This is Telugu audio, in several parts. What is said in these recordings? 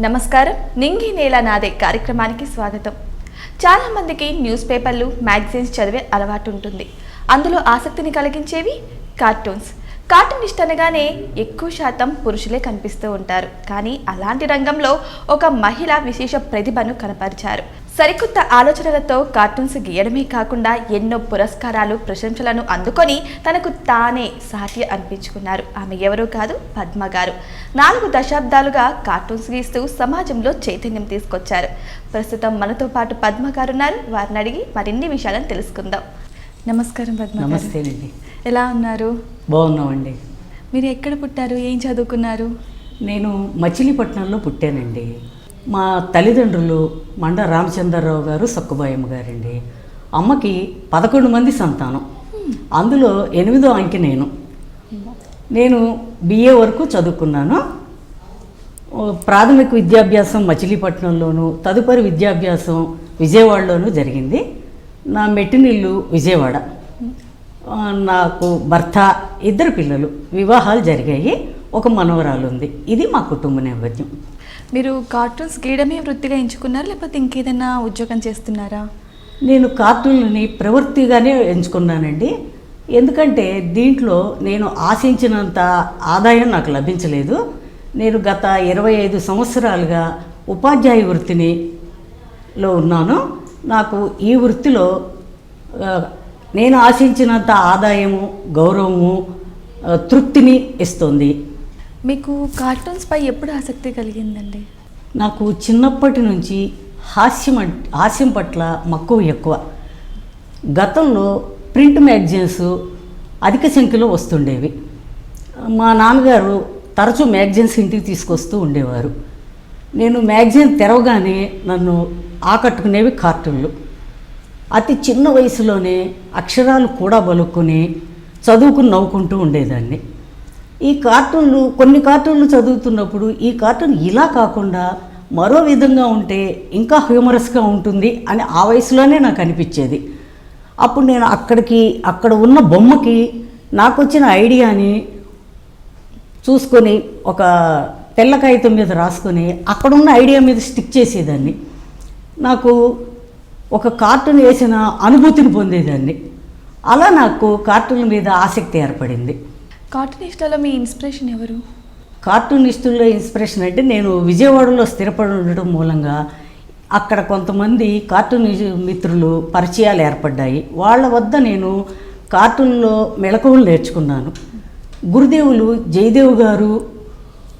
నమస్కారం. నింగి నేల నాదే కార్యక్రమానికి స్వాగతం. చాలా మందికి న్యూస్ పేపర్లు మ్యాగజైన్స్ చదివే అలవాటు ఉంటుంది. అందులో ఆసక్తిని కలిగించేవి కార్టూన్స్. కార్టూనిస్ట్ అనగానే ఎక్కువ శాతం పురుషులే కనిపిస్తూ ఉంటారు. కానీ అలాంటి రంగంలో ఒక మహిళ విశేష ప్రతిభను కనపరిచారు. సరికొత్త ఆలోచనలతో కార్టూన్స్ గీయడమే కాకుండా ఎన్నో పురస్కారాలు ప్రశంసలను అందుకొని తనకు తానే సాటి అనిపించుకున్నారు. ఆమె ఎవరో కాదు పద్మ గారు. నాలుగు దశాబ్దాలుగా కార్టూన్స్ గీస్తూ సమాజంలో చైతన్యం తీసుకొచ్చారు. ప్రస్తుతం మనతో పాటు పద్మ గారు ఉన్నారు. వారిని అడిగి మరిన్ని విషయాలను తెలుసుకుందాం. నమస్కారం పద్మ. నమస్తేనండి ఎలా ఉన్నారు? బాగున్నామండి. మీరు ఎక్కడ పుట్టారు? ఏం చదువుకున్నారు? నేను మచిలీపట్నంలో పుట్టానండి. మా తల్లిదండ్రులు మండ రామచంద్రరావు గారు సక్కుబాయమ్మ గారండి. అమ్మకి పదకొండు మంది సంతానం. అందులో ఎనిమిదో అంకె నేను. నేను బిఏ వరకు చదువుకున్నాను. ప్రాథమిక విద్యాభ్యాసం మచిలీపట్నంలోను తదుపరి విద్యాభ్యాసం విజయవాడలోనూ జరిగింది. నా మెట్టినిల్లు విజయవాడ. నాకు భర్త ఇద్దరు పిల్లలు వివాహాలు జరిగాయి. ఒక మనవరాలు ఉంది. ఇది మా కుటుంబ నేపథ్యం. మీరు కార్టూన్స్ గీయడమే వృత్తిగా ఎంచుకున్నారా? లేకపోతే ఇంకేదైనా ఉద్యోగం చేస్తున్నారా? నేను కార్టూన్లని ప్రవృత్తిగానే ఎంచుకున్నానండి. ఎందుకంటే దీంట్లో నేను ఆశించినంత ఆదాయం నాకు లభించలేదు. నేను గత ఇరవై ఐదు సంవత్సరాలుగా ఉపాధ్యాయ వృత్తిని లో ఉన్నాను. నాకు ఈ వృత్తిలో నేను ఆశించినంత ఆదాయము గౌరవము తృప్తిని ఇస్తుంది. మీకు కార్టూన్స్ పై ఎప్పుడు ఆసక్తి కలిగిందండి? నాకు చిన్నప్పటి నుంచి హాస్యం హాస్యం పట్ల మక్కువ ఎక్కువ. గతంలో ప్రింట్ మ్యాగజైన్స్ అధిక సంఖ్యలో వస్తుండేవి. మా నాన్నగారు తరచూ మ్యాగజైన్స్ ఇంటికి తీసుకొస్తూ ఉండేవారు. నేను మ్యాగజైన్ తెరవగానే నన్ను ఆకట్టుకునేవి కార్టూన్లు. అతి చిన్న వయసులోనే అక్షరాలు కూడా బలుక్కుని చదువుకుని నవ్వుకుంటూ ఉండేదాన్ని. ఈ కార్టూన్లు కొన్ని కార్టూన్లు చదువుతున్నప్పుడు ఈ కార్టూన్ ఇలా కాకుండా మరో విధంగా ఉంటే ఇంకా హ్యూమరస్గా ఉంటుంది అని ఆ వయసులోనే నాకు అనిపించేది. అప్పుడు నేను అక్కడికి అక్కడ ఉన్న బొమ్మకి నాకు వచ్చిన ఐడియాని చూసుకొని ఒక తెల్ల కాగితం మీద రాసుకొని అక్కడున్న ఐడియా మీద స్టిక్ చేసేదాన్ని. నాకు ఒక కార్టూన్ వేసిన అనుభూతిని పొందేదాన్ని. అలా నాకు కార్టూన్ మీద ఆసక్తి ఏర్పడింది. కార్టూనిస్టులలో మీ ఇన్స్పిరేషన్ ఎవరు? కార్టూనిస్టుల్లో ఇన్స్పిరేషన్ అంటే నేను విజయవాడలో స్థిరపడి ఉండటం మూలంగా అక్కడ కొంతమంది కార్టూన్ మిత్రులు పరిచయాలు ఏర్పడ్డాయి. వాళ్ళ వద్ద నేను కార్టూన్లో మెళకువలు నేర్చుకున్నాను. గురుదేవులు జయదేవ్ గారు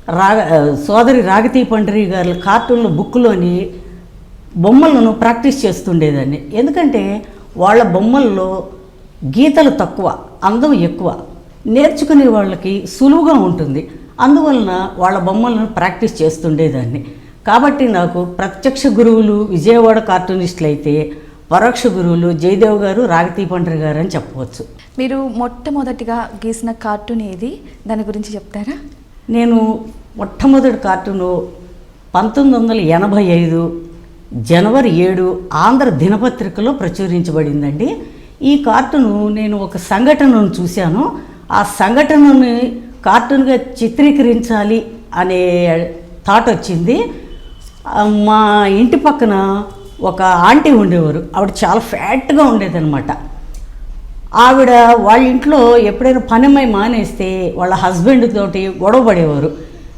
రాగ సోదరి రాగతీ పండరి గారు కార్టూన్ల బుక్లోని బొమ్మలను ప్రాక్టీస్ చేస్తుండేదాన్ని. ఎందుకంటే వాళ్ళ బొమ్మల్లో గీతలు తక్కువ అందం ఎక్కువ. నేర్చుకునే వాళ్ళకి సులువుగా ఉంటుంది. అందువలన వాళ్ళ బొమ్మలను ప్రాక్టీస్ చేస్తుండేదాన్ని. కాబట్టి నాకు ప్రత్యక్ష గురువులు విజయవాడ కార్టూనిస్టులు అయితే పరోక్ష గురువులు జయదేవ్ గారు రాగతీ పండరి గారు అని చెప్పవచ్చు. మీరు మొట్టమొదటిగా గీసిన కార్టూన్ ఏది? దాని గురించి చెప్తారా? నేను మొట్టమొదటి కార్టూను పంతొమ్మిది వందల ఎనభై ఐదు జనవరి ఏడు ఆంధ్ర దినపత్రికలో ప్రచురించబడిందండి. ఈ కార్టూను నేను ఒక సంఘటనను చూశాను. ఆ సంఘటనని కార్టూన్గా చిత్రీకరించాలి అనే థాట్ వచ్చింది. మా ఇంటి పక్కన ఒక ఆంటీ ఉండేవారు. ఆవిడ చాలా ఫ్యాట్గా ఉండేదన్నమాట. ఆవిడ వాళ్ళ ఇంట్లో ఎప్పుడైనా పనిమై మానేస్తే వాళ్ళ హస్బెండ్ తోటి గొడవ పడేవారు.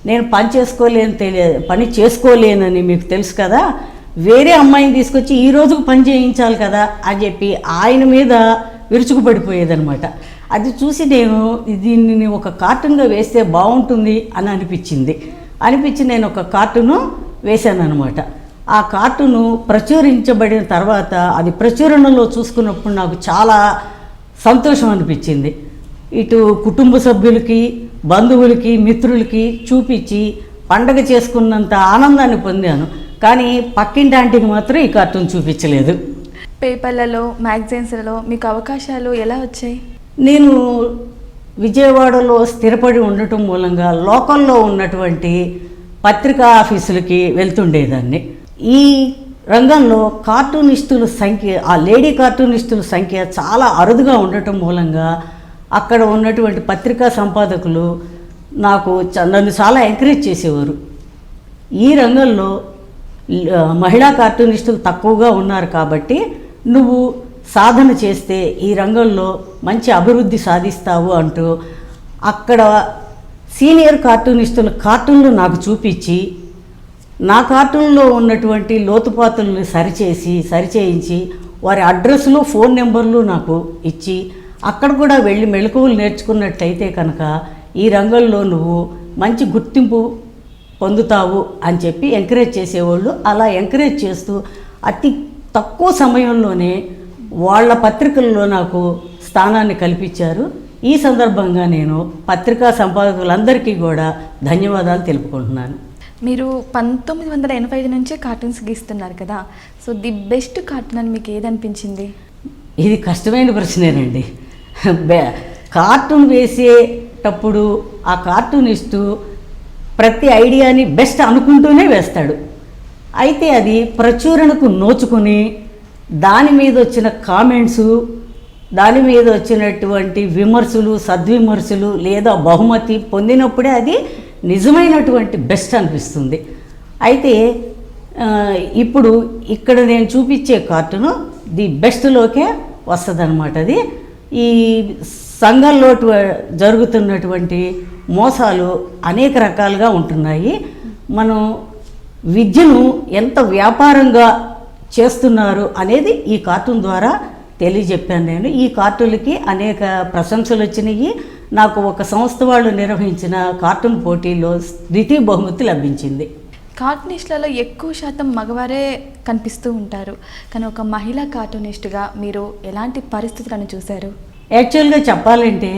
నేను పని చేసుకోలేను తెలియ పని చేసుకోలేనని మీకు తెలుసు కదా వేరే అమ్మాయిని తీసుకొచ్చి ఈ రోజుకు పని చేయించాలి కదా అని చెప్పి ఆయన మీద విరుచుకుపడిపోయేదనమాట అది చూసి నేను దీన్ని ఒక కార్టూన్గా వేస్తే బాగుంటుంది అని అనిపించింది. అనిపించి నేను ఒక కార్టూను వేశాను అనమాట ఆ కార్టూను ప్రచురించబడిన తర్వాత అది ప్రచురణలో చూసుకున్నప్పుడు నాకు చాలా సంతోషం అనిపించింది. ఇటు కుటుంబ సభ్యులకి బంధువులకి మిత్రులకి చూపించి పండగ చేసుకున్నంత ఆనందాన్ని పొందాను. కానీ పక్కింటి ఆంటీకి మాత్రం ఈ కార్టూన్ చూపించలేదు. పేపర్లలో మ్యాగజైన్స్లలో మీకు అవకాశాలు ఎలా వచ్చాయి? నేను విజయవాడలో స్థిరపడి ఉండటం మూలంగా లోకల్లో ఉన్నటువంటి పత్రికా ఆఫీసులకి వెళ్తుండేదాన్ని. ఈ రంగంలో కార్టూనిస్టుల సంఖ్య ఆ లేడీ కార్టూనిస్టుల సంఖ్య చాలా అరుదుగా ఉండటం మూలంగా అక్కడ ఉన్నటువంటి పత్రికా సంపాదకులు నాకు చ- నన్ను చాలా ఎంకరేజ్ చేసేవారు. ఈ రంగంలో మహిళా కార్టూనిస్టులు తక్కువగా ఉన్నారు కాబట్టి నువ్వు సాధన చేస్తే ఈ రంగంలో మంచి అభివృద్ధి సాధిస్తావు అంటూ అక్కడ సీనియర్ కార్టూనిస్టుల కార్టూన్లు నాకు చూపించి నా కార్టూన్లో ఉన్నటువంటి లోతుపాతులను సరిచేసి సరిచేయించి వారి అడ్రస్లు ఫోన్ నెంబర్లు నాకు ఇచ్చి అక్కడ కూడా వెళ్ళి మెళకువలు నేర్చుకున్నట్టయితే కనుక ఈ రంగంలో నువ్వు మంచి గుర్తింపు పొందుతావు అని చెప్పి ఎంకరేజ్ చేసేవాళ్ళు. అలా ఎంకరేజ్ చేస్తూ అతి తక్కువ సమయంలోనే వాళ్ళ పత్రికల్లో నాకు స్థానాన్ని కల్పించారు. ఈ సందర్భంగా నేను పత్రికా సంపాదకులందరికీ కూడా ధన్యవాదాలు తెలుపుకుంటున్నాను. మీరు పంతొమ్మిది వందల ఎనభై ఐదు నుంచే కార్టూన్స్ గీస్తున్నారు కదా. సో ది బెస్ట్ కార్టూన్ అని మీకు ఏదనిపించింది ఇది కష్టమైన ప్రశ్నేనండి. కార్టూన్ వేసేటప్పుడు ఆ కార్టూనిస్టు ప్రతి ఐడియాని బెస్ట్ అనుకుంటూనే వేస్తాడు. అయితే అది ప్రచురణకు నోచుకుని దాని మీద వచ్చిన కామెంట్సు దాని మీద వచ్చినటువంటి విమర్శలు సద్విమర్శలు లేదా బహుమతి పొందినప్పుడే అది నిజమైనటువంటి బెస్ట్ అనిపిస్తుంది. అయితే ఇప్పుడు ఇక్కడ నేను చూపించే కార్టూను ది బెస్ట్లోకే వస్తుంది అది ఈ సంఘంలో జరుగుతున్నటువంటి మోసాలు అనేక రకాలుగా ఉంటున్నాయి. మనం విద్యను ఎంత వ్యాపారంగా చేస్తున్నారు అనేది ఈ కార్టూన్ ద్వారా తెలియజెప్పాను నేను. ఈ కార్టూన్లకి అనేక ప్రశంసలు వచ్చినాయి. నాకు ఒక సంస్థ వాళ్ళు నిర్వహించిన కార్టూన్ పోటీలో ద్వితీయ బహుమతి లభించింది. కార్టూనిస్టులలో ఎక్కువ శాతం మగవారే కనిపిస్తూ ఉంటారు. కానీ ఒక మహిళా కార్టూనిస్టుగా మీరు ఎలాంటి పరిస్థితులను చూశారు? యాక్చువల్గా చెప్పాలంటే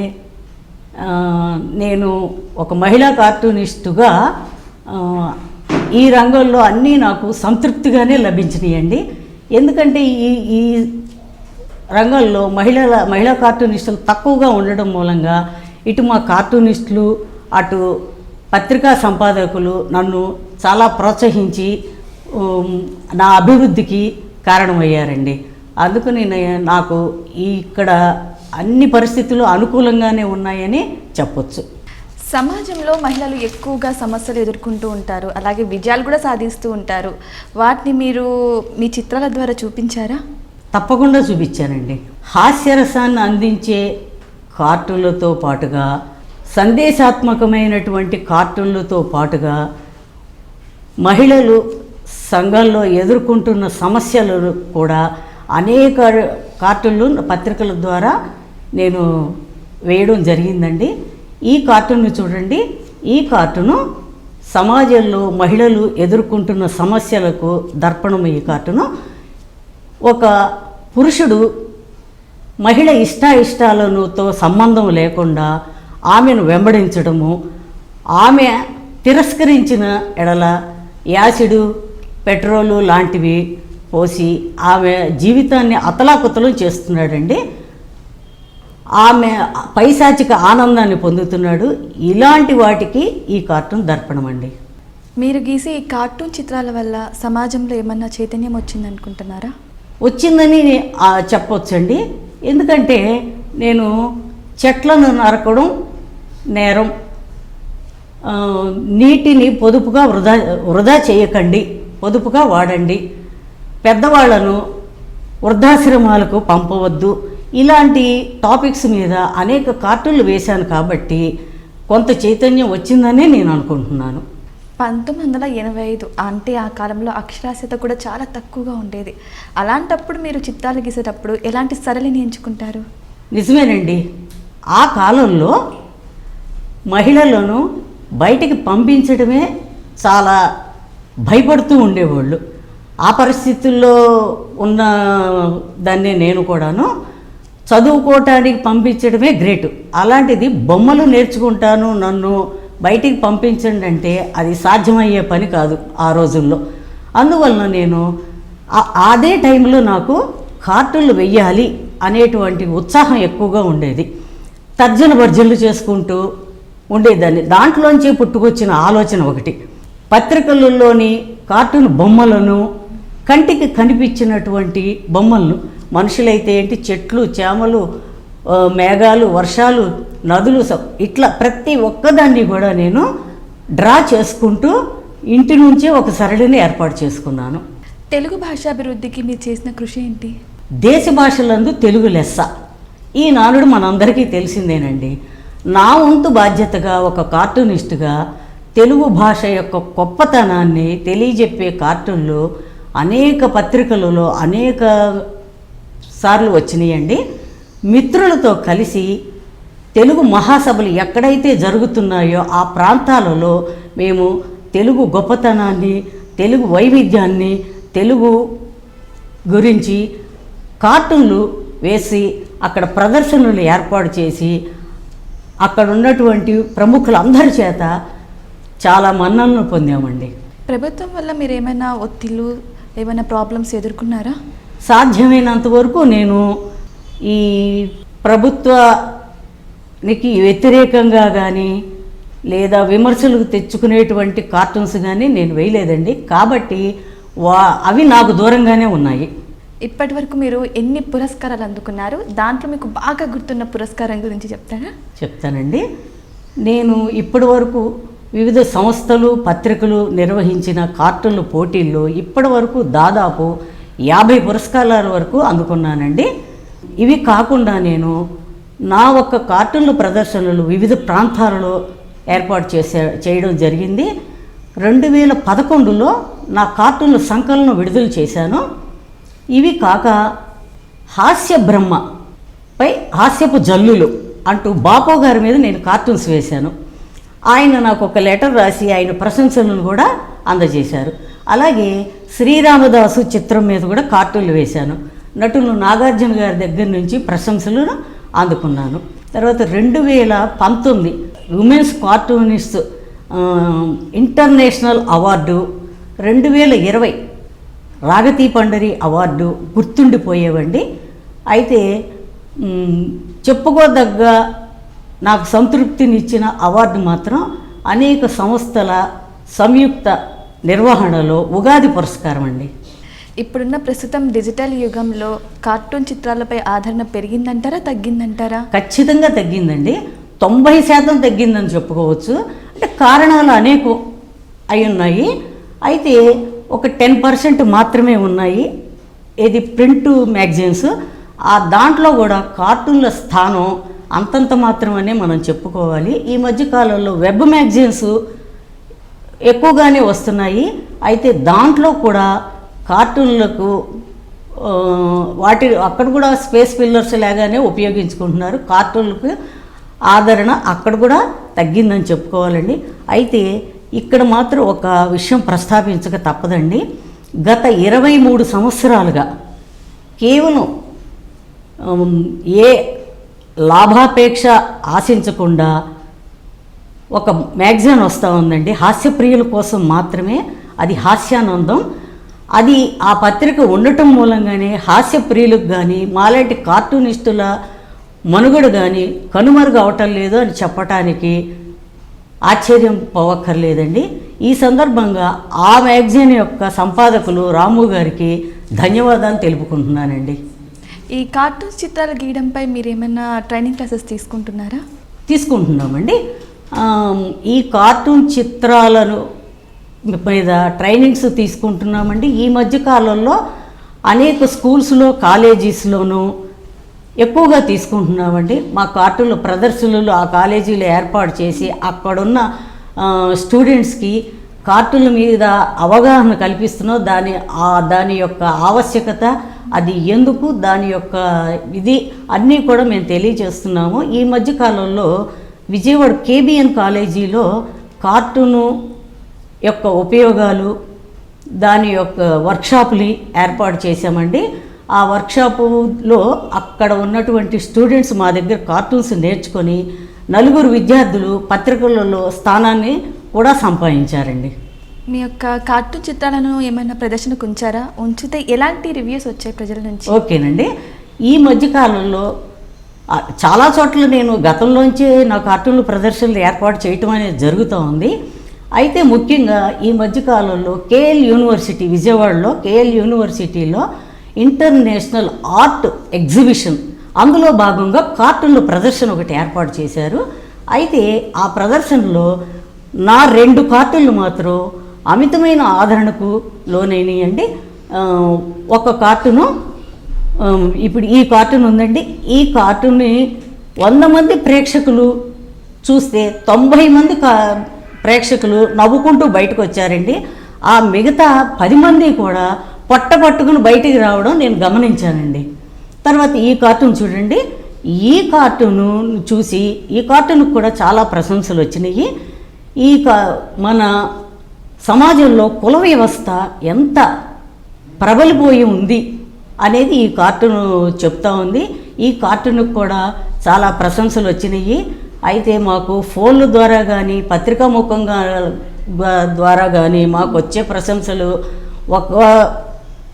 నేను ఒక మహిళా కార్టూనిస్టుగా ఈ రంగంలో అన్నీ నాకు సంతృప్తిగానే లభించినాయండి. ఎందుకంటే ఈ ఈ రంగంలో మహిళల మహిళా కార్టూనిస్టులు తక్కువగా ఉండడం మూలంగా ఇటు మా కార్టూనిస్టులు అటు పత్రికా సంపాదకులు నన్ను చాలా ప్రోత్సహించి నా అభివృద్ధికి కారణమయ్యారండి. అందుకని నేను నాకు ఇక్కడ అన్ని పరిస్థితులు అనుకూలంగానే ఉన్నాయని చెప్పొచ్చు. సమాజంలో మహిళలు ఎక్కువగా సమస్యలు ఎదుర్కొంటూ ఉంటారు. అలాగే విజయాలు కూడా సాధిస్తూ ఉంటారు. వాటిని మీరు మీ చిత్రాల ద్వారా చూపించారా? తప్పకుండా చూపించానండి. హాస్యరసాన్ని అందించే కార్టూన్లతో పాటుగా సందేశాత్మకమైనటువంటి కార్టూన్లతో పాటుగా మహిళలు సంఘంలో ఎదుర్కొంటున్న సమస్యలు కూడా అనేక కార్టూన్లు పత్రికల ద్వారా నేను వేయడం జరిగిందండి. ఈ కార్టూన్ను చూడండి. ఈ కార్టూను సమాజంలో మహిళలు ఎదుర్కొంటున్న సమస్యలకు దర్పణం ఈ కార్టూను. ఒక పురుషుడు మహిళ ఇష్టాయిష్టాలతో సంబంధం లేకుండా ఆమెను వెంబడించడము ఆమె తిరస్కరించిన ఎడల యాసిడు పెట్రోలు లాంటివి పోసి ఆమె జీవితాన్ని అతలాకుతలం చేస్తున్నాడండి. ఆమె పైశాచిక ఆనందాన్ని పొందుతున్నాడు. ఇలాంటి వాటికి ఈ కార్టూన్ దర్పణం అండి మీరు గీసే ఈ కార్టూన్ చిత్రాల వల్ల సమాజంలో ఏమన్నా చైతన్యం వచ్చిందనుకుంటున్నారా? వచ్చిందని చెప్పొచ్చండి. ఎందుకంటే నేను చెట్లను నరకడం నేరం నీటిని పొదుపుగా వృధా వృధా చేయకండి పొదుపుగా వాడండి. పెద్దవాళ్ళను వృద్ధాశ్రమాలకు పంపవద్దు. ఇలాంటి టాపిక్స్ మీద అనేక కార్టూన్లు వేశాను కాబట్టి కొంత చైతన్యం వచ్చిందనే నేను అనుకుంటున్నాను. పంతొమ్మిది వందల ఎనభై ఐదు అంటే ఆ కాలంలో అక్షరాస్యత కూడా చాలా తక్కువగా ఉండేది. అలాంటప్పుడు మీరు చిత్రాలు గీసేటప్పుడు ఎలాంటి సరళిని ఎంచుకుంటారు? నిజమేనండి. ఆ కాలంలో మహిళలను బయటికి పంపించడమే చాలా భయపడుతూ ఉండేవాళ్ళు. ఆ పరిస్థితుల్లో ఉన్న దాన్నే నేను కూడాను చదువుకోవటానికి పంపించడమే గ్రేట్. అలాంటిది బొమ్మలు నేర్చుకుంటాను నన్ను బయటికి పంపించండి అంటే అది సాధ్యమయ్యే పని కాదు ఆ రోజుల్లో. అందువలన నేను అదే టైంలో నాకు కార్టూన్లు వెయ్యాలి అనేటువంటి ఉత్సాహం ఎక్కువగా ఉండేది. తర్జన భర్జనలు చేసుకుంటూ ఉండేదాన్ని. దాంట్లోంచి పుట్టుకొచ్చిన ఆలోచన ఒకటి. పత్రికలలోని కార్టూన్ బొమ్మలను కంటికి కనిపించినటువంటి బొమ్మలను మనుషులైతే ఏంటి? చెట్లు చేమలు మేఘాలు వర్షాలు నదులు ఇట్లా ప్రతి ఒక్కదాన్ని కూడా నేను డ్రా చేసుకుంటూ ఇంటి నుంచే ఒక సరళిని ఏర్పాటు చేసుకున్నాను. తెలుగు భాషాభివృద్ధికి మీరు చేసిన కృషి ఏంటి? దేశ భాషలందు తెలుగు లెస్స. ఈ నానుడు మనందరికీ తెలిసిందేనండి. నా వంతు బాధ్యతగా ఒక కార్టూనిస్టుగా తెలుగు భాష యొక్క గొప్పతనాన్ని తెలియజెప్పే కార్టూన్లు అనేక పత్రికలలో అనేక సార్లు వచ్చినాయండి. మిత్రులతో కలిసి తెలుగు మహాసభలు ఎక్కడైతే జరుగుతున్నాయో ఆ ప్రాంతాలలో మేము తెలుగు గొప్పతనాన్ని తెలుగు వైవిధ్యాన్ని తెలుగు గురించి కార్టూన్లు వేసి అక్కడ ప్రదర్శనలు ఏర్పాటు చేసి అక్కడ ఉన్నటువంటి ప్రముఖులందరి చేత చాలా మన్నలను పొందామండి. ప్రభుత్వం వల్ల మీరు ఏమైనా ఒత్తిళ్ళు ఏమైనా ప్రాబ్లమ్స్ ఎదుర్కొన్నారా? సాధ్యమైనంత వరకు నేను ఈ ప్రభుత్వానికి వ్యతిరేకంగా కానీ లేదా విమర్శలకు తెచ్చుకునేటువంటి కార్టూన్స్ కానీ నేను వేయలేదండి. కాబట్టి వా అవి నాకు దూరంగానే ఉన్నాయి. ఇప్పటి వరకు మీరు ఎన్ని పురస్కారాలు అందుకున్నారు? దాంట్లో మీకు బాగా గుర్తున్న పురస్కారం గురించి చెప్తారా? చెప్తానండి. నేను ఇప్పటి వరకు వివిధ సంస్థలు పత్రికలు నిర్వహించిన కార్టూన్ల పోటీల్లో ఇప్పటి వరకు దాదాపు యాభై పురస్కారాల వరకు అందుకున్నానండి. ఇవి కాకుండా నేను నా ఒక్క కార్టూన్లు ప్రదర్శనలు వివిధ ప్రాంతాలలో ఏర్పాటు చేసే చేయడం జరిగింది. రెండు వేల పదకొండులో నా కార్టూన్ల సంకలనం విడుదల చేశాను. ఇవి కాక హాస్య బ్రహ్మ పై హాస్యపు జల్లులు అంటూ బాపు గారి మీద నేను కార్టూన్స్ వేశాను. ఆయన నాకు ఒక లెటర్ రాసి ఆయన ప్రశంసలను కూడా అందజేశారు. అలాగే శ్రీరామదాసు చిత్రం మీద కూడా కార్టూన్లు వేశాను. నటులు నాగార్జున గారి దగ్గర నుంచి ప్రశంసలను అందుకున్నాను. తర్వాత రెండు వేల పంతొమ్మిది ఉమెన్స్ కార్టూనిస్ట్ ఇంటర్నేషనల్ అవార్డు రెండు వేల ఇరవై రాగతీ పండరి అవార్డు గుర్తుండిపోయేవండి. అయితే చెప్పుకోదగ్గ నాకు సంతృప్తినిచ్చిన అవార్డు మాత్రం అనేక సంస్థల సంయుక్త నిర్వహణలో ఉగాది పురస్కారం అండి. ఇప్పుడున్న ప్రస్తుతం డిజిటల్ యుగంలో కార్టూన్ చిత్రాలపై ఆదరణ పెరిగిందంటారా తగ్గిందంటారా? ఖచ్చితంగా తగ్గిందండి. తొంభై శాతం తగ్గిందని చెప్పుకోవచ్చు. అంటే కారణాలు అనేకం అయి ఉన్నాయి. అయితే ఒక టెన్ పర్సెంట్ మాత్రమే ఉన్నాయి. ఇది ప్రింట్ మ్యాగజైన్స్. ఆ దాంట్లో కూడా కార్టూన్ల స్థానం అంతంత మాత్రమనే మనం చెప్పుకోవాలి. ఈ మధ్య కాలంలో వెబ్ మ్యాగజైన్స్ ఎక్కువగానే వస్తున్నాయి. అయితే దాంట్లో కూడా కార్టూన్లకు వాటి అక్కడ కూడా స్పేస్ పిల్లర్స్ లాగానే ఉపయోగించుకుంటున్నారు. కార్టూన్లకు ఆదరణ అక్కడ కూడా తగ్గిందని చెప్పుకోవాలండి. అయితే ఇక్కడ మాత్రం ఒక విషయం ప్రస్తావించక తప్పదండి. గత ఇరవై మూడు సంవత్సరాలుగా కేవలం ఏ లాభాపేక్ష ఆశించకుండా ఒక మ్యాగజైన్ వస్తూ ఉందండి. హాస్యప్రియుల కోసం మాత్రమే అది హాస్యానందం. అది ఆ పత్రిక ఉండటం మూలంగానే హాస్యప్రియులకు కానీ మాలాంటి కార్టూనిస్టుల మనుగడ కానీ కనుమరుగు అవటం లేదు అని చెప్పటానికి ఆశ్చర్యం పోవక్కర్లేదండి. ఈ సందర్భంగా ఆ మ్యాగజైన్ యొక్క సంపాదకులు రాము గారికి ధన్యవాదాలు తెలుపుకుంటున్నానండి. ఈ కార్టూన్ చిత్రాలు గీయడంపై మీరు ఏమైనా ట్రైనింగ్ క్లాసెస్ తీసుకుంటున్నారా? తీసుకుంటున్నామండి. ఈ కార్టూన్ చిత్రాలను మీద ట్రైనింగ్స్ తీసుకుంటున్నామండి. ఈ మధ్య కాలంలో అనేక స్కూల్స్లో కాలేజీస్లోనూ ఎక్కువగా తీసుకుంటున్నామండి. మా కార్టూన్ల ప్రదర్శనలు ఆ కాలేజీలో ఏర్పాటు చేసి అక్కడున్న స్టూడెంట్స్కి కార్టూన్ల మీద అవగాహన కల్పిస్తున్నాం. దాని దాని యొక్క ఆవశ్యకత అది ఎందుకు దాని యొక్క ఇది అన్నీ కూడా మేము తెలియజేస్తున్నాము. ఈ మధ్య కాలంలో విజయవాడ కేబిఎన్ కాలేజీలో కార్టూను యొక్క ఉపయోగాలు దాని యొక్క వర్క్షాప్ని ఏర్పాటు చేశామండి. ఆ వర్క్షాపులో అక్కడ ఉన్నటువంటి స్టూడెంట్స్ మా దగ్గర కార్టూన్స్ నేర్చుకొని నలుగురు విద్యార్థులు పత్రికలలో స్థానాన్ని కూడా సంపాదించారండి. మీ యొక్క కార్టూన్ చిత్రాలను ఏమైనా ప్రదర్శనకు ఉంచారా? ఉంచితే ఎలాంటి రివ్యూస్ వచ్చాయి ప్రజల నుంచి? ఓకేనండి. ఈ మధ్యకాలంలో చాలా చోట్ల నేను గతంలోంచి నా కార్టూన్లు ప్రదర్శనలు ఏర్పాటు చేయటం అనేది జరుగుతూ ఉంది. అయితే ముఖ్యంగా ఈ మధ్యకాలంలో కేఎల్ యూనివర్సిటీ విజయవాడలో కేఎల్ యూనివర్సిటీలో ఇంటర్నేషనల్ ఆర్ట్ ఎగ్జిబిషన్ అందులో భాగంగా కార్టూన్ల ప్రదర్శన ఒకటి ఏర్పాటు చేశారు. అయితే ఆ ప్రదర్శనలో నా రెండు కార్టూన్లు మాత్రం అమితమైన ఆదరణకు లోనైనాయండి. ఒక కార్టూను ఇప్పుడు ఈ కార్టూన్ ఉందండి. ఈ కార్టూన్ని వంద మంది ప్రేక్షకులు చూస్తే తొంభై మంది కా ప్రేక్షకులు నవ్వుకుంటూ బయటకు వచ్చారండి ఆ మిగతా పది మంది కూడా పొట్ట పట్టుకుని బయటికి రావడం నేను గమనించానండి. తర్వాత ఈ కార్టూన్ చూడండి. ఈ కార్టూను చూసి ఈ కార్టూన్కి కూడా చాలా ప్రశంసలు వచ్చినాయి. ఈ కా మన సమాజంలో కుల వ్యవస్థ ఎంత ప్రబలిపోయి ఉంది. అనేది ఈ కార్టూన్ చెప్తా ఉంది. ఈ కార్టూన్కి కూడా చాలా ప్రశంసలు వచ్చినాయి. అయితే మాకు ఫోన్ల ద్వారా కానీ పత్రికా ముఖంగా ద్వారా కానీ మాకు వచ్చే ప్రశంసలు ఒక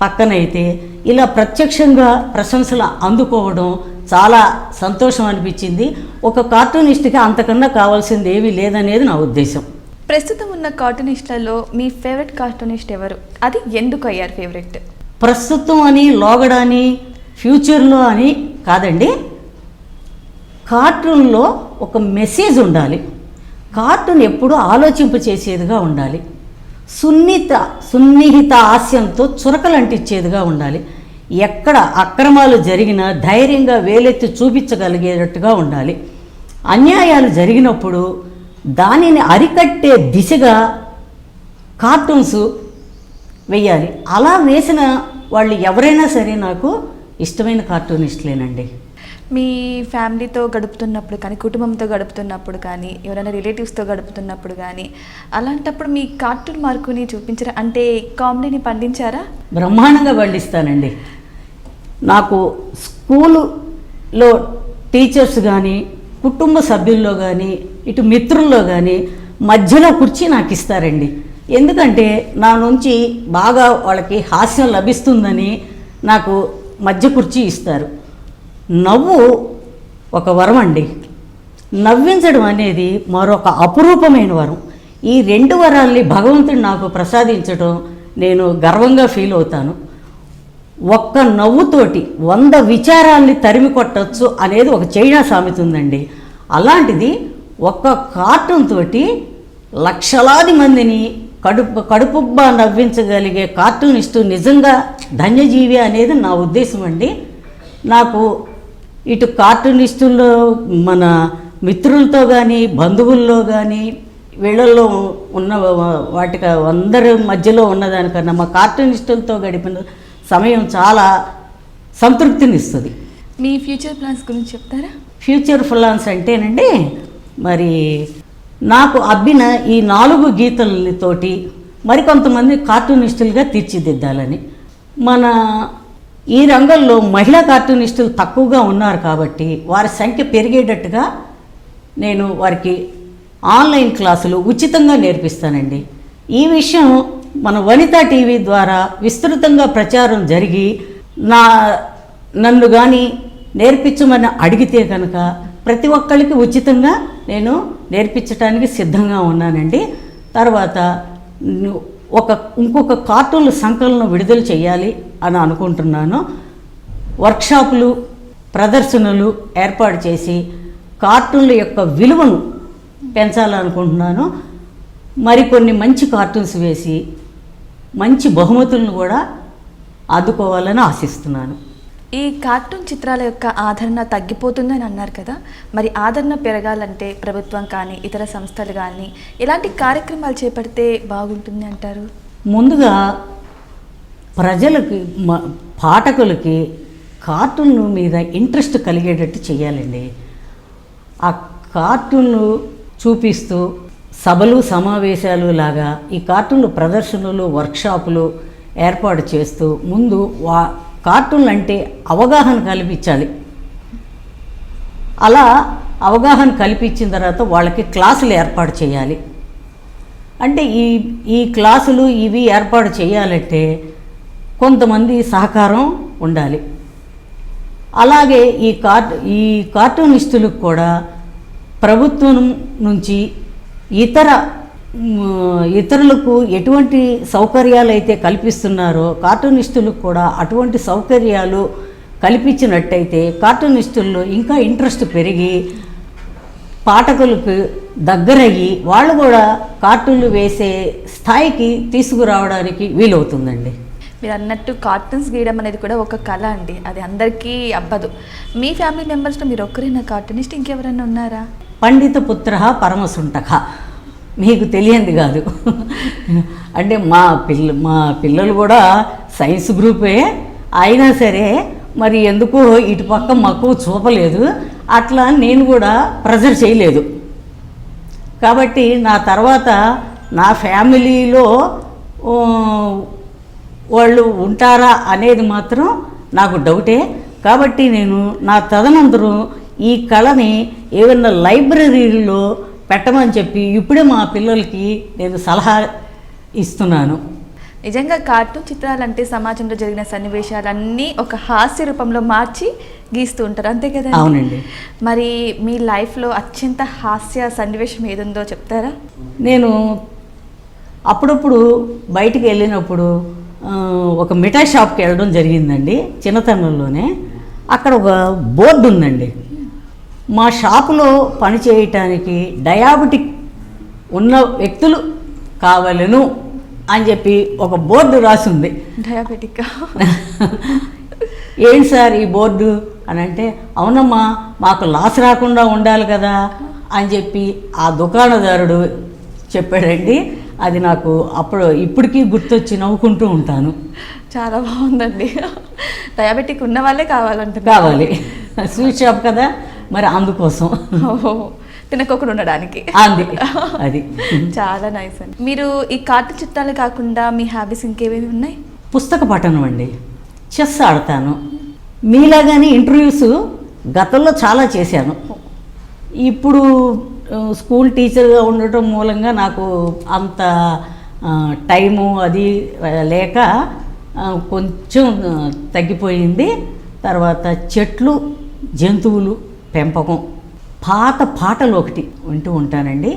పక్కనైతే ఇలా ప్రత్యక్షంగా ప్రశంసలు అందుకోవడం చాలా సంతోషం అనిపించింది. ఒక కార్టూనిస్ట్కి అంతకన్నా కావాల్సింది ఏమీ లేదనేది నా ఉద్దేశం. ప్రస్తుతం ఉన్న కార్టూనిస్ట్లలో మీ ఫేవరెట్ కార్టూనిస్ట్ ఎవరు? అది ఎందుకు అయ్యారు ఫేవరెట్? ప్రస్తుతం అని లోగడని ఫ్యూచర్లో అని కాదండి. కార్టూన్లో ఒక మెసేజ్ ఉండాలి. కార్టూన్ ఎప్పుడూ ఆలోచింపు చేసేదిగా ఉండాలి. సున్నిత సున్నిహిత హాస్యంతో చురకలు అంటించేదిగా ఉండాలి. ఎక్కడ అక్రమాలు జరిగినా ధైర్యంగా వేలెత్తి చూపించగలిగేటట్టుగా ఉండాలి. అన్యాయాలు జరిగినప్పుడు దానిని అరికట్టే దిశగా కార్టూన్స్ వేయాలి అలా వేసిన వాళ్ళు ఎవరైనా సరే నాకు ఇష్టమైన కార్టూనిస్టులేనండి. మీ ఫ్యామిలీతో గడుపుతున్నప్పుడు కానీ కుటుంబంతో గడుపుతున్నప్పుడు కానీ ఎవరైనా రిలేటివ్స్తో గడుపుతున్నప్పుడు కానీ అలాంటప్పుడు మీ కార్టూన్ మార్కుని చూపించరా? అంటే కామెడీని పండించారా? బ్రహ్మాండంగా పండిస్తానండి. నాకు స్కూలులో టీచర్స్ కానీ కుటుంబ సభ్యుల్లో కానీ ఇటు మిత్రుల్లో కానీ మధ్యలో కుర్చీ నాకు ఇస్తారండి ఎందుకంటే నా నుంచి బాగా వాళ్ళకి హాస్యం లభిస్తుందని నాకు మధ్య కుర్చీ ఇస్తారు. నవ్వు ఒక వరం అండి. నవ్వించడం అనేది మరొక అపురూపమైన వరం. ఈ రెండు వరాల్ని భగవంతుడు నాకు ప్రసాదించడం నేను గర్వంగా ఫీల్ అవుతాను. ఒక్క నవ్వుతోటి వంద విచారాల్ని తరిమి కొట్టచ్చు అనేది ఒక చైనా సామెత ఉందండి. అలాంటిది ఒక్క కార్టూన్ తోటి లక్షలాది మందిని కడుపు కడుపుబ్బా నవ్వించగలిగే కార్టూనిస్టు నిజంగా ధన్యజీవి అనేది నా ఉద్దేశం అండి. నాకు ఇటు కార్టూనిస్టుల్లో మన మిత్రులతో కానీ బంధువుల్లో కానీ వీళ్ళల్లో ఉన్న వాటికి అందరి మధ్యలో ఉన్నదానికన్నా మా కార్టూనిస్టులతో గడిపిన సమయం చాలా సంతృప్తినిస్తుంది. మీ ఫ్యూచర్ ప్లాన్స్ గురించి చెప్తారా? ఫ్యూచర్ ప్లాన్స్ అంటేనండి మరి నాకు అబ్బిన ఈ నాలుగు గీతలతోటి మరికొంతమంది కార్టూనిస్టులుగా తీర్చిదిద్దాలని. మన ఈ రంగంలో మహిళా కార్టూనిస్టులు తక్కువగా ఉన్నారు కాబట్టి వారి సంఖ్య పెరిగేటట్టుగా నేను వారికి ఆన్లైన్ క్లాసులు ఉచితంగా నేర్పిస్తానండి. ఈ విషయం మన వనిత టీవీ ద్వారా విస్తృతంగా ప్రచారం జరిగి నా నన్ను కానీ నేర్పించమని అడిగితే కనుక ప్రతి ఒక్కరికి ఉచితంగా నేను నేర్పించడానికి సిద్ధంగా ఉన్నానండి. తర్వాత ఒక ఇంకొక కార్టూన్ల సంకలనం విడుదల చేయాలి అని అనుకుంటున్నాను. వర్క్షాపులు ప్రదర్శనలు ఏర్పాటు చేసి కార్టూన్ల యొక్క విలువను పెంచాలనుకుంటున్నాను. మరికొన్ని మంచి కార్టూన్స్ వేసి మంచి బహుమతులను కూడా అందుకోవాలని ఆశిస్తున్నాను. ఈ కార్టూన్ చిత్రాల యొక్క ఆదరణ తగ్గిపోతుందని అన్నారు కదా. మరి ఆదరణ పెరగాలంటే ప్రభుత్వం కానీ ఇతర సంస్థలు కానీ ఎలాంటి కార్యక్రమాలు చేపడితే బాగుంటుంది అంటారు? ముందుగా ప్రజలకి మ- పాఠకులకి కార్టూన్ మీద ఇంట్రెస్ట్ కలిగేటట్టు చేయాలండి. ఆ కార్టూన్లు చూపిస్తూ సభలు సమావేశాలు లాగా ఈ కార్టూన్లు ప్రదర్శనలు వర్క్షాపులు ఏర్పాటు చేస్తూ ముందు వా కార్టూన్లు అంటే అవగాహన కల్పించాలి. అలా అవగాహన కల్పించిన తర్వాత వాళ్ళకి క్లాసులు ఏర్పాటు చేయాలి. అంటే ఈ ఈ క్లాసులు ఇవి ఏర్పాటు చేయాలంటే కొంతమంది సహకారం ఉండాలి. అలాగే ఈ కార్ట్ ఈ కార్టూనిస్టులకు కూడా ప్రభుత్వం నుంచి ఇతర ఇతరులకు ఎటువంటి సౌకర్యాలు అయితే కల్పిస్తున్నారో కార్టూనిస్టులకు కూడా అటువంటి సౌకర్యాలు కల్పించినట్టయితే కార్టూనిస్టుల్లో ఇంకా ఇంట్రెస్ట్ పెరిగి పాఠకులకు దగ్గరయ్యి వాళ్ళు కూడా కార్టూన్లు వేసే స్థాయికి తీసుకురావడానికి వీలవుతుందండి. మీరు అన్నట్టు కార్టూన్స్ గీయడం అనేది కూడా ఒక కళ అండి. అది అందరికీ అబ్బదు. మీ ఫ్యామిలీ మెంబర్స్లో మీరు ఒక్కరైనా కార్టూనిస్ట్ ఇంకెవరైనా ఉన్నారా? పండిత పుత్ర పరమసుంటక మీకు తెలియంది కాదు. అంటే మా పిల్ల మా పిల్లలు కూడా సైన్స్ గ్రూపే. అయినా సరే మరి ఎందుకో ఇటు పక్క మక్కువ చూపలేదు. అట్లా నేను కూడా ప్రెజర్ చేయలేదు. కాబట్టి నా తర్వాత నా ఫ్యామిలీలో వాళ్ళు ఉంటారా అనేది మాత్రం నాకు డౌటే. కాబట్టి నేను నా తదనంతరం ఈ కళని ఏమైనా లైబ్రరీలో పెట్టమని చెప్పి ఇప్పుడే మా పిల్లలకి నేను సలహా ఇస్తున్నాను. నిజంగా కార్టూన్ చిత్రాలంటే సమాజంలో జరిగిన సన్నివేశాలన్నీ ఒక హాస్య రూపంలో మార్చి గీస్తూ ఉంటారు. అంతే కదా అవునండి. మరి మీ లైఫ్లో అత్యంత హాస్య సన్నివేశం ఏదుందో చెప్తారా? నేను అప్పుడప్పుడు బయటికి వెళ్ళినప్పుడు ఒక మిఠాయి షాప్కి వెళ్ళడం జరిగిందండి చిన్నతనంలోనే. అక్కడ ఒక బోర్డు ఉందండి మా షాపులో పని చేయటానికి డయాబెటిక్ ఉన్న వ్యక్తులు కావలను అని చెప్పి ఒక బోర్డు రాసి ఉంది డయాబెటిక్? ఏంటి సార్ ఈ బోర్డు? అని అంటే అవునమ్మా మాకు లాస్ రాకుండా ఉండాలి కదా అని చెప్పి ఆ దుకాణదారుడు చెప్పాడండి. అది నాకు అప్పుడు ఇప్పటికీ గుర్తొచ్చి నవ్వుకుంటూ ఉంటాను. చాలా బాగుందండి. డయాబెటిక్ ఉన్న వాళ్ళే కావాలంటున్నారు. కావాలి. స్వీట్ షాప్ కదా? మరి అందుకోసం. తినకోకుండా ఉండడానికి. అంది అది. చాలా నైస్ అండి. మీరు ఈ కార్టూన్ చిత్రాలు కాకుండా మీ హ్యాబీస్ ఇంకేమేమి ఉన్నాయి? పుస్తక పఠనం అండి. చెస్ ఆడతాను. మీలాగానే ఇంటర్వ్యూస్ గతంలో చాలా చేశాను. ఇప్పుడు స్కూల్ టీచర్గా ఉండటం మూలంగా నాకు అంత టైము అది లేక కొంచెం తగ్గిపోయింది. తర్వాత చెట్లు జంతువులు పెంపకం. పాత పాటలు ఒకటి వింటూ ఉంటానండి.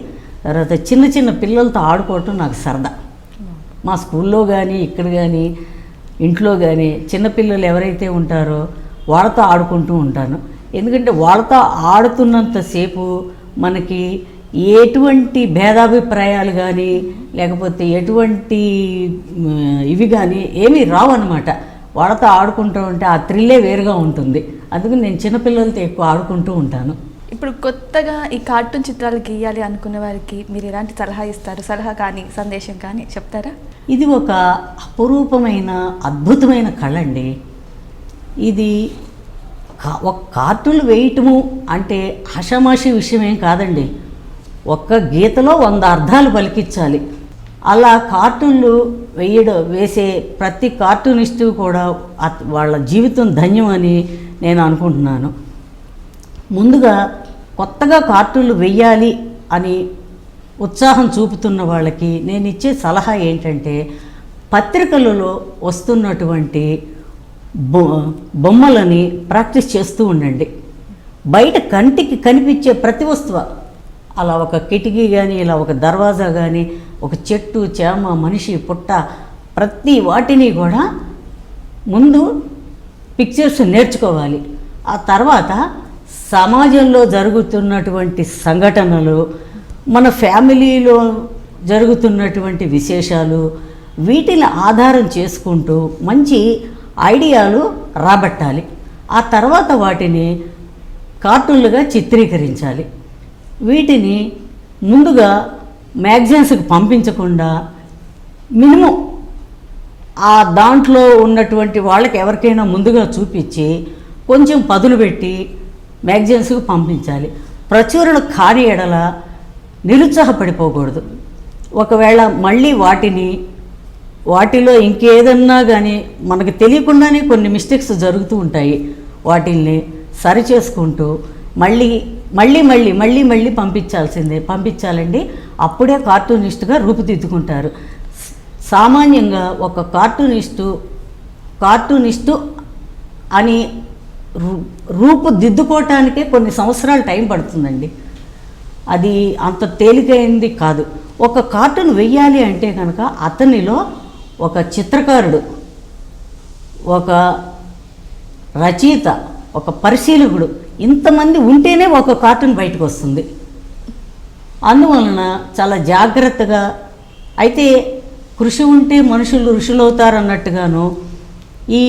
తర్వాత చిన్న చిన్న పిల్లలతో ఆడుకోవటం నాకు సరదా. మా స్కూల్లో కానీ ఇక్కడ కానీ ఇంట్లో కానీ చిన్నపిల్లలు ఎవరైతే ఉంటారో వాళ్ళతో ఆడుకుంటూ ఉంటాను. ఎందుకంటే వాళ్ళతో ఆడుతున్నంతసేపు మనకి ఎటువంటి భేదాభిప్రాయాలు కానీ లేకపోతే ఎటువంటి ఇవి కానీ ఏమీ రావు అనమాట వాళ్ళతో ఆడుకుంటూ ఉంటే ఆ థ్రిల్లే వేరుగా ఉంటుంది. అందుకని నేను చిన్నపిల్లలతో ఎక్కువ ఆడుకుంటూ ఉంటాను. ఇప్పుడు కొత్తగా ఈ కార్టూన్ చిత్రాలు గీయాలి అనుకున్న వారికి మీరు ఎలాంటి సలహా ఇస్తారు? సలహా కానీ సందేశం కానీ చెప్తారా? ఇది ఒక అపురూపమైన అద్భుతమైన కళ అండి. ఇది ఒక కార్టూన్లు వేయటము అంటే ఆషామాషి విషయం ఏం కాదండి. ఒక్క గీతలో వంద అర్థాలు పలికించాలి అలా కార్టూన్లు వేయడం వేసే ప్రతి కార్టూనిస్టు కూడా వాళ్ళ జీవితం ధన్యం అని నేను అనుకుంటున్నాను. ముందుగా కొత్తగా కార్టూన్లు వెయ్యాలి అని ఉత్సాహం చూపుతున్న వాళ్ళకి నేను ఇచ్చే సలహా ఏంటంటే పత్రికలలో వస్తున్నటువంటి బొ బొమ్మలని ప్రాక్టీస్ చేస్తూ ఉండండి. బయట కంటికి కనిపించే ప్రతి వస్తువు అలా ఒక కిటికీ కానీ ఇలా ఒక దర్వాజా కానీ ఒక చెట్టు చేమ మనిషి పుట్ట ప్రతి వాటిని కూడా ముందు పిక్చర్స్ నేర్చుకోవాలి. ఆ తర్వాత సమాజంలో జరుగుతున్నటువంటి సంఘటనలు మన ఫ్యామిలీలో జరుగుతున్నటువంటి విశేషాలు వీటిని ఆధారం చేసుకుంటూ మంచి ఐడియాలు రాబట్టాలి. ఆ తర్వాత వాటిని కార్టూన్లుగా చిత్రీకరించాలి. వీటిని ముందుగా మ్యాగజైన్స్కి పంపించకుండా మినిమం ఆ దాంట్లో ఉన్నటువంటి వాళ్ళకి ఎవరికైనా ముందుగా చూపించి కొంచెం పదులు పెట్టి మ్యాగజైన్స్కి పంపించాలి. ప్రచురణ కాని ఎడల నిరుత్సాహపడిపోకూడదు. ఒకవేళ మళ్ళీ వాటిని వాటిలో ఇంకేదన్నా కానీ మనకు తెలియకుండానే కొన్ని మిస్టేక్స్ జరుగుతూ ఉంటాయి. వాటిల్ని సరి చేసుకుంటూ మళ్ళీ మళ్ళీ మళ్ళీ మళ్ళీ మళ్ళీ పంపించాల్సిందే పంపించాలండి. అప్పుడే కార్టూనిస్ట్గా రూపుదిద్దుకుంటారు. సామాన్యంగా ఒక కార్టూనిస్టు కార్టూనిస్టు అని రూ- రూపుదిద్దుకోవటానికే కొన్ని సంవత్సరాలు టైం పడుతుందండి. అది అంత తేలికైంది కాదు. ఒక కార్టూన్ వెయ్యాలి అంటే కనుక అతనిలో ఒక చిత్రకారుడు ఒక రచయిత ఒక పరిశీలకుడు ఇంతమంది ఉంటేనే ఒక కార్టూన్ బయటకు వస్తుంది అందువలన చాలా జాగ్రత్తగా అయితే కృషి ఉంటే మనుషులు ఋషులవుతారు అన్నట్టుగాను ఈ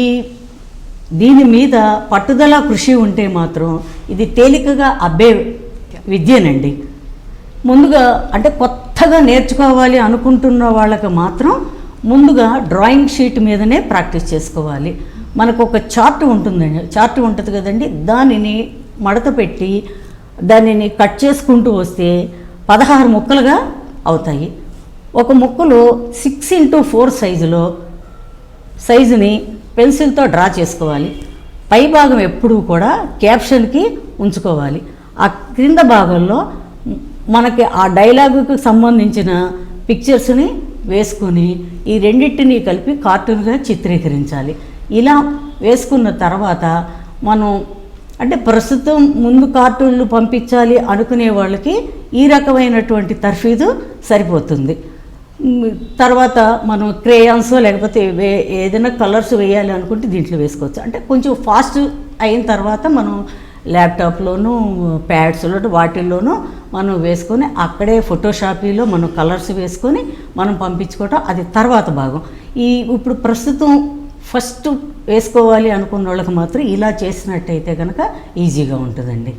దీని మీద పట్టుదల కృషి ఉంటే మాత్రం ఇది తేలికగా అబ్బే విద్యనండి. ముందుగా అంటే కొత్తగా నేర్చుకోవాలి అనుకుంటున్న వాళ్ళకి మాత్రం ముందుగా డ్రాయింగ్ షీట్ మీదనే ప్రాక్టీస్ చేసుకోవాలి. మనకు ఒక చార్ట్ ఉంటుందండి చార్ట్ ఉంటుంది కదండి. దానిని మడత పెట్టి దానిని కట్ చేసుకుంటూ వస్తే పదహారు ముక్కలుగా అవుతాయి. ఒక ముక్కలో సిక్స్ ఇంటూ ఫోర్ సైజులో సైజుని పెన్సిల్తో డ్రా చేసుకోవాలి. పై భాగం ఎప్పుడూ కూడా క్యాప్షన్కి ఉంచుకోవాలి. ఆ క్రింద భాగంలో మనకి ఆ డైలాగుకు సంబంధించిన పిక్చర్స్ని వేసుకొని ఈ రెండింటినీ కలిపి కార్టూన్గా చిత్రీకరించాలి. ఇలా వేసుకున్న తర్వాత మనం అంటే ప్రస్తుతం ముందు కార్టూన్లు పంపించాలి అనుకునే వాళ్ళకి ఈ రకమైనటువంటి తర్ఫీదు సరిపోతుంది. తర్వాత మనం క్రేయాన్స్ లేకపోతే వే ఏదైనా కలర్స్ వేయాలి అనుకుంటే దీంట్లో వేసుకోవచ్చు. అంటే కొంచెం ఫాస్ట్ అయిన తర్వాత మనం ల్యాప్టాప్లోను ప్యాడ్స్లో వాటిల్లోనూ మనం వేసుకొని అక్కడే ఫోటోషాపీలో మనం కలర్స్ వేసుకొని మనం పంపించుకోవటం అది తర్వాత భాగం. ఈ ఇప్పుడు ప్రస్తుతం ఫస్ట్ వేసుకోవాలి అనుకున్న వాళ్ళకి మాత్రం ఇలా చేసినట్టయితే కనుక ఈజీగా ఉంటుందండి.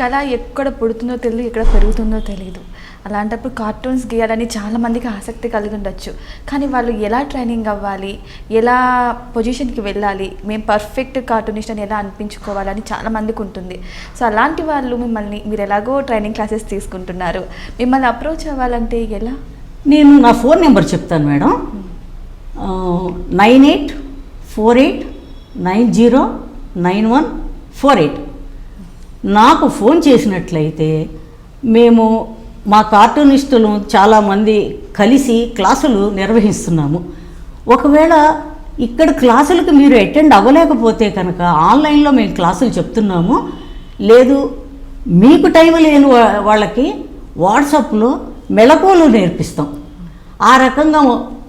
కళ ఎక్కడ పుడుతుందో తెలియదు ఎక్కడ పెరుగుతుందో తెలియదు అలాంటప్పుడు కార్టూన్స్ గీయాలని చాలా మందికి ఆసక్తి కలిగి ఉండొచ్చు. కానీ వాళ్ళు ఎలా ట్రైనింగ్ అవ్వాలి ఎలా పొజిషన్కి వెళ్ళాలి మేము పర్ఫెక్ట్ కార్టూనిస్ట్ అని ఎలా అనిపించుకోవాలని చాలా మందికి ఉంటుంది. సో అలాంటి వాళ్ళు మిమ్మల్ని మీరు ఎలాగో ట్రైనింగ్ క్లాసెస్ తీసుకుంటున్నారు. మిమ్మల్ని అప్రోచ్ అవ్వాలంటే ఎలా? నేను నా ఫోన్ నెంబర్ చెప్తాను madam. Nine eight four eight nine zero nine one four eight. నాకు ఫోన్ చేసినట్లయితే మేము మా కార్టూనిస్టులు చాలామంది కలిసి క్లాసులు నిర్వహిస్తున్నాము. ఒకవేళ ఇక్కడ క్లాసులకు మీరు అటెండ్ అవ్వలేకపోతే కనుక ఆన్లైన్లో మేము క్లాసులు చెప్తున్నాము. లేదు మీకు టైం లేని వాళ్ళకి వాట్సాప్లో మెళకువలు నేర్పిస్తాం. ఆ రకంగా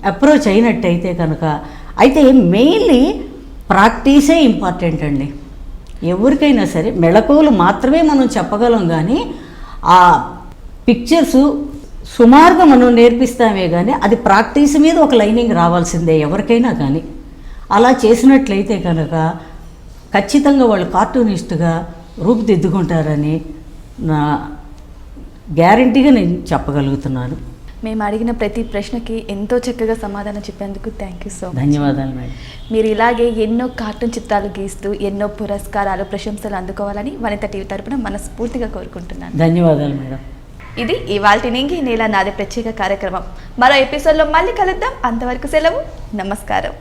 అప్రోచ్ అయినట్టయితే కనుక అయితే మెయిన్లీ ప్రాక్టీసే ఇంపార్టెంట్ అండి. ఎవరికైనా సరే మెళకువలు మాత్రమే మనం చెప్పగలం కానీ ఆ పిక్చర్స్ సుమారుగా మనం నేర్పిస్తామే కానీ అది ప్రాక్టీస్ మీద ఒక లైనింగ్ రావాల్సిందే ఎవరికైనా కానీ అలా చేసినట్లయితే కనుక ఖచ్చితంగా వాళ్ళు కార్టూనిస్ట్గా రూపుదిద్దుకుంటారని నా గ్యారంటీగా నేను చెప్పగలుగుతున్నాను. మేము అడిగిన ప్రతి ప్రశ్నకి ఎంతో చక్కగా సమాధానం చెప్పేందుకు థ్యాంక్ యూ సో మచ్ ధన్యవాదాలు మేడం. మీరు ఇలాగే ఎన్నో కార్టూన్ చిత్రాలు గీస్తూ ఎన్నో పురస్కారాలు ప్రశంసలు అందుకోవాలని వనిత టీవీ తరపున మనస్ఫూర్తిగా కోరుకుంటున్నాను. ధన్యవాదాలు మేడం. ఇది ఇవాల్టి నింగి నేల నాది ప్రత్యేక కార్యక్రమం. మరో ఎపిసోడ్లో మళ్ళీ కలుద్దాం. అంతవరకు సెలవు. నమస్కారం.